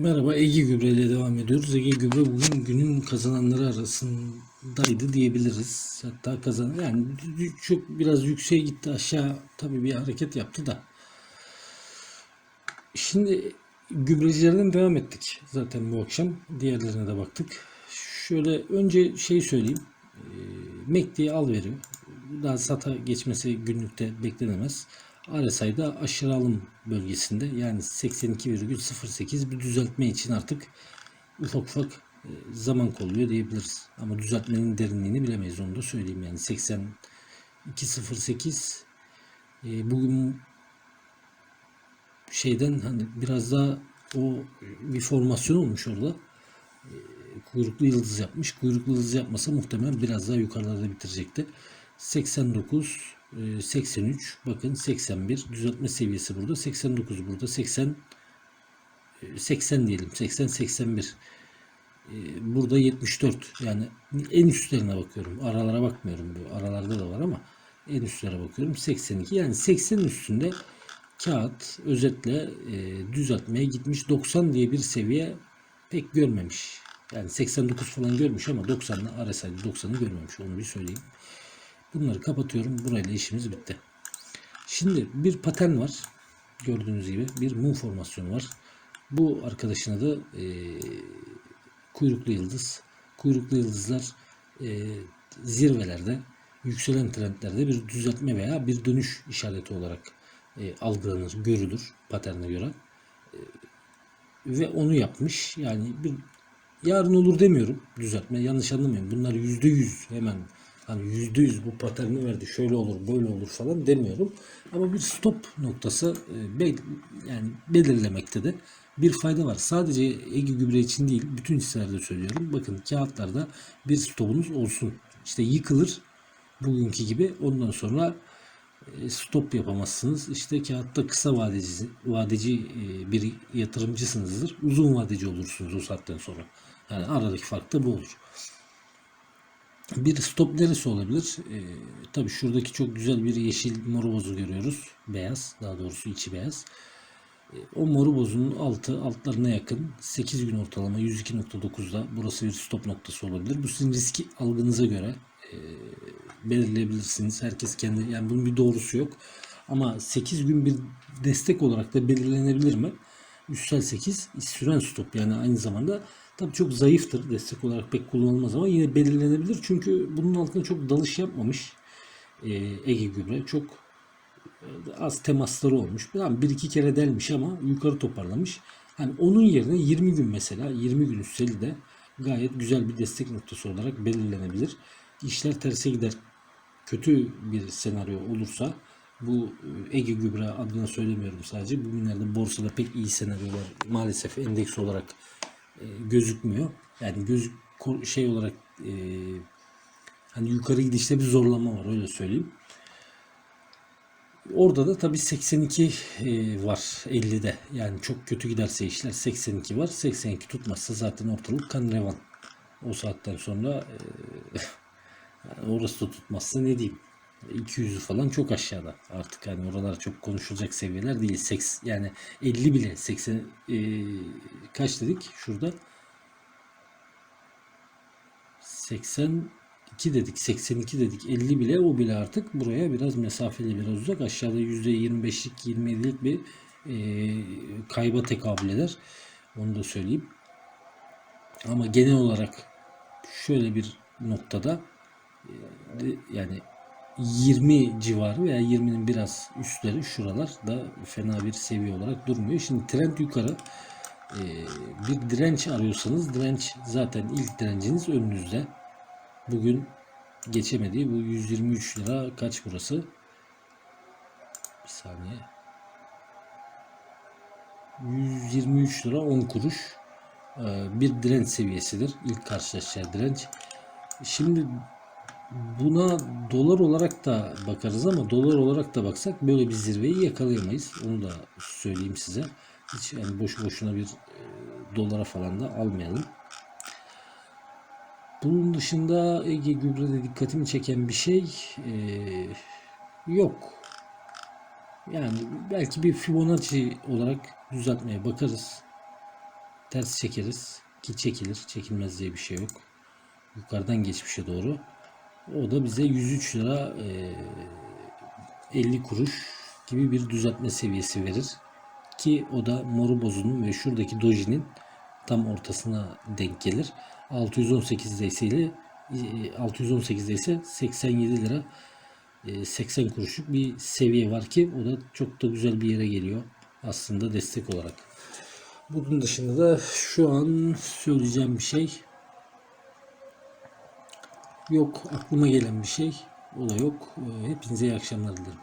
Merhaba Ege Gübre ile devam ediyoruz. Ege Gübre bugün günün kazananları arasındaydı diyebiliriz. Hatta kazan yani çok biraz yükseğe gitti aşağı tabii bir hareket yaptı da. Şimdi gübrecilerden devam ettik zaten bu akşam. Diğerlerine de baktık. Şöyle önce şey söyleyeyim. E, MACD'yi al veriyor. Daha SATA geçmesi günlükte beklenemez. RSI'da aşırı alım bölgesinde yani 82,08 bir düzeltme için artık ufak ufak e, zaman kolluyor diyebiliriz. Ama düzeltmenin derinliğini bilemeyiz onu da söyleyeyim yani 82,08 e, bugün şeyden hani biraz daha o bir formasyon olmuş orada. E, kuyruklu yıldız yapmış. Kuyruklu yıldız yapmasa muhtemelen biraz daha yukarılarda bitirecekti. 89 e, 83 bakın 81 düzeltme seviyesi burada 89 burada 80 e, 80 diyelim 80 81 E, burada 74 yani en üstlerine bakıyorum aralara bakmıyorum bu aralarda da var ama en üstlere bakıyorum 82 yani 80'in üstünde kağıt özetle e, düzeltmeye gitmiş 90 diye bir seviye pek görmemiş. Yani 89 falan görmüş ama 90'la RSI'de 90'ı görmemiş onu bir söyleyeyim. Bunları kapatıyorum. Burayla işimiz bitti. Şimdi bir patern var. Gördüğünüz gibi bir mum formasyonu var. Bu arkadaşın adı e, kuyruklu yıldız. Kuyruklu yıldızlar e, zirvelerde, yükselen trendlerde bir düzeltme veya bir dönüş işareti olarak e, algılanır, görülür paterne göre. E, ve onu yapmış. Yani bir yarın olur demiyorum düzeltme. Yanlış anlamayın. Bunlar yüzde yüz hemen hani yüzde yüz bu paterni verdi şöyle olur böyle olur falan demiyorum. Ama bir stop noktası e, yani belirlemekte de bir fayda var. Sadece Ege gübre için değil bütün hisselerde söylüyorum. Bakın kağıtlarda bir stopunuz olsun. İşte yıkılır bugünkü gibi ondan sonra e, stop yapamazsınız. İşte kağıtta kısa vadeci, vadeci e, bir yatırımcısınızdır. Uzun vadeci olursunuz o saatten sonra. Yani aradaki fark da bu olur. Bir stop neresi olabilir? Ee, tabii şuradaki çok güzel bir yeşil moru bozu görüyoruz. Beyaz. Daha doğrusu içi beyaz. Ee, o moru bozunun altı altlarına yakın 8 gün ortalama 102.9'da burası bir stop noktası olabilir. Bu sizin riski algınıza göre e, belirleyebilirsiniz. Herkes kendi yani bunun bir doğrusu yok. Ama 8 gün bir destek olarak da belirlenebilir mi? Üstsel 8 süren stop yani aynı zamanda Tabii çok zayıftır. Destek olarak pek kullanılmaz ama yine belirlenebilir. Çünkü bunun altında çok dalış yapmamış e, Ege Gübre. Çok e, az temasları olmuş. Yani bir iki kere delmiş ama yukarı toparlamış. Hani onun yerine 20 gün mesela 20 gün üsteli de gayet güzel bir destek noktası olarak belirlenebilir. İşler terse gider. Kötü bir senaryo olursa bu e, Ege Gübre adına söylemiyorum sadece. Bugünlerde borsada pek iyi senaryolar maalesef endeks olarak e, gözükmüyor. Yani göz şey olarak e, hani yukarı gidişte bir zorlama var öyle söyleyeyim. Orada da tabii 82 e, var 50'de. Yani çok kötü giderse işler 82 var. 82 tutmazsa zaten ortalık kan revan. O saatten sonra e, yani orası da tutmazsa ne diyeyim. 200'ü falan çok aşağıda. Artık hani oralar çok konuşulacak seviyeler değil. Seks, yani 50 bile 80 e, kaç dedik şurada? 82 dedik, 82 dedik, 50 bile o bile artık buraya biraz mesafeli biraz uzak. Aşağıda %25'lik 27'lik bir e, kayba tekabül eder. Onu da söyleyeyim. Ama genel olarak şöyle bir noktada e, yani 20 civarı veya 20'nin biraz üstleri şuralar da fena bir seviye olarak durmuyor. Şimdi trend yukarı e, bir direnç arıyorsanız direnç zaten ilk direnciniz önünüzde. Bugün geçemediği bu 123 lira kaç burası? Bir saniye. 123 lira 10 kuruş e, bir direnç seviyesidir. İlk karşılaşacağı direnç. Şimdi Buna dolar olarak da bakarız ama dolar olarak da baksak böyle bir zirveyi yakalayamayız. Onu da söyleyeyim size. Hiç yani boş boşuna bir e, dolara falan da almayalım. Bunun dışında Ege Gübre'de dikkatimi çeken bir şey e, yok. Yani belki bir Fibonacci olarak düzeltmeye bakarız. ters çekeriz ki çekilir. Çekilmez diye bir şey yok. Yukarıdan geçmişe doğru. O da bize 103 lira e, 50 kuruş gibi bir düzeltme seviyesi verir. Ki o da moru bozunun ve şuradaki dojinin tam ortasına denk gelir. 618'de ise ile e, 618'de ise 87 lira e, 80 kuruşluk bir seviye var ki o da çok da güzel bir yere geliyor aslında destek olarak. Bunun dışında da şu an söyleyeceğim bir şey yok. Aklıma gelen bir şey o da yok. E, Hepinize iyi akşamlar dilerim.